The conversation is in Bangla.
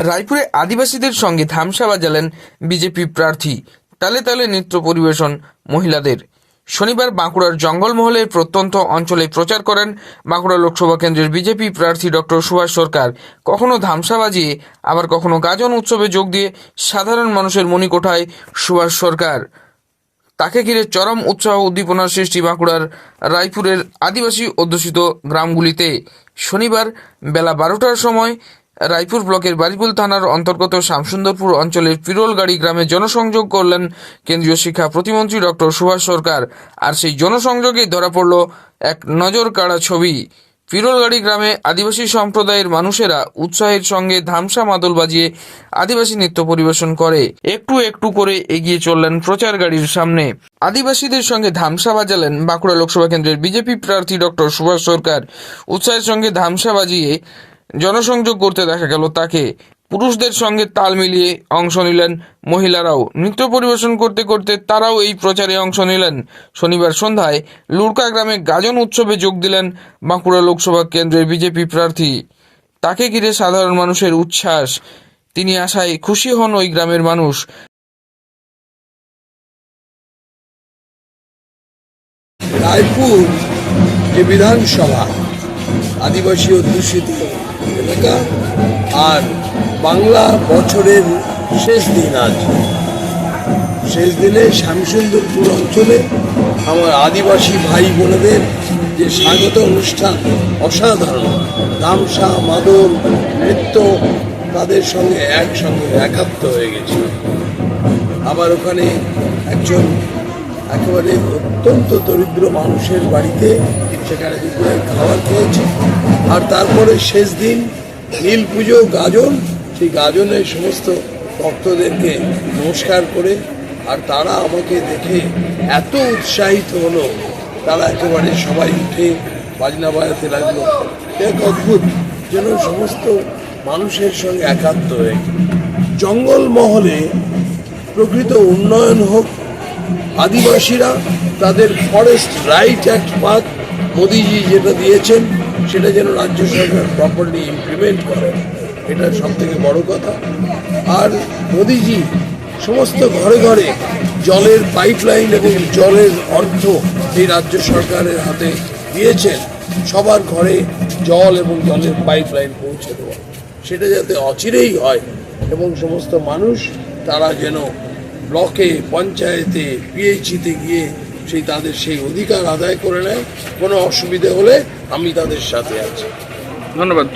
রায়পুরে আদিবাসীদের সঙ্গে ধামসা বাজালেন বিজেপি প্রার্থী। তালে তালে নৃত্য পরিবেশন মহিলাদের। শনিবার বাঁকুড়ার জঙ্গলমহলের প্রত্যন্ত অঞ্চলে প্রচার করেন বাঁকুড়া লোকসভা কেন্দ্রের বিজেপি প্রার্থী ডক্টর সুভাষ সরকার। কখনো ধামসা বাজিয়ে, আবার কখনো গাজন উৎসবে যোগ দিয়ে সাধারণ মানুষের মণিকোঠায় সুভাষ সরকার। তাকে ঘিরে চরম উৎসাহ উদ্দীপনার সৃষ্টি বাঁকুড়ার রায়পুরের আদিবাসী অধ্যুষিত গ্রামগুলিতে। শনিবার বেলা বারোটার সময় রায়পুর ব্লকের বারিপুল থানার অন্তর্গত শামসুন্দরপুর অঞ্চলের পিরোলগাড়ি গ্রামে জনসংযোগ করলেন কেন্দ্রীয় শিক্ষা প্রতিমন্ত্রী ডক্টর সুভাষ সরকার। আর সেই জনসংযোগেই ধরা পড়ল এক নজর কাড়া ছবি। পিরোলগাড়ি গ্রামে আদিবাসী সম্প্রদায়ের মানুষেরা উৎসাহের সঙ্গে ধামসা মাদল বাজিয়ে আদিবাসী নৃত্য পরিবেশন করে। একটু একটু করে এগিয়ে চললেন প্রচার গাড়ির সামনে। আদিবাসীদের সঙ্গে ধামসা বাজালেন বাঁকুড়া লোকসভা কেন্দ্রের বিজেপি প্রার্থী ডক্টর সুভাষ সরকার। উৎসাহের সঙ্গে ধামসা বাজিয়ে জনসংযোগ করতে দেখা গেল তাকে। পুরুষদের সঙ্গে তাল মিলিয়ে অংশ নিলেন মহিলারাও। নৃত্য পরিবেশন করতে করতে তারাও এই প্রচারে অংশ নিলেন। শনিবার সন্ধ্যায় লুড়কা গ্রামে গাজন উৎসবে যোগ দিলেন বাঁকুড়া লোকসভা কেন্দ্রের বিজেপি প্রার্থী। তাকে ঘিরে সাধারণ মানুষের উচ্ছ্বাস। তিনি আশায় খুশি হন ওই গ্রামের মানুষ। রায়পুর যে বিধানসভা আদিবাসী অধ্যুষিত এলাকা। আর বাংলা বছরের শেষ দিন আজ। শেষ দিনে শ্যামসুন্দরপুর অঞ্চলে আমার আদিবাসী ভাই বোনেদের যে স্বাগত অনুষ্ঠান অসাধারণ। তামসা মাদল, নৃত্য তাদের সঙ্গে একসঙ্গে একাত্ম হয়ে গেছিল আবার ওখানে একজন একেবারে অত্যন্ত দরিদ্র মানুষের বাড়িতে সেখানে দুপুরে খাবার খেয়েছি আর তারপরে শেষ দিন নীল পুজো, গাজন, সেই গাজনের সমস্ত ভক্তদেরকে নমস্কার করে আর তারা আমাকে দেখে এত উৎসাহিত হলো, তারা একেবারে সবাই উঠে বাজনা বাজাতে লাগল এক অদ্ভুত যেন সমস্ত মানুষের সঙ্গে একাত্ম হয়ে গেল। জঙ্গলমহলে প্রকৃত উন্নয়ন হোক আদিবাসীরা তাদের ফরেস্ট রাইট অ্যাক্ট পাক মোদিজি যেটা দিয়েছেন, সেটা যেন রাজ্য সরকার প্রপারলি ইমপ্লিমেন্ট করে, এটা সব থেকে বড় কথা। আর মোদিজি সমস্ত ঘরে ঘরে জলের পাইপলাইন এবং জলের অর্থ এই রাজ্য সরকারের হাতে দিয়েছেন, সবার ঘরে জল এবং জলের পাইপলাইন পৌঁছে দেওয়া। সেটা যাতে অচিরেই হয় এবং সমস্ত মানুষ তারা যেন ব্লকে, পঞ্চায়েতে পিএইচিতে গিয়ে সেই তাদের সেই অধিকার আদায় করে নেয়। কোনো অসুবিধে হলে আমি তাদের সাথে আছি। ধন্যবাদ।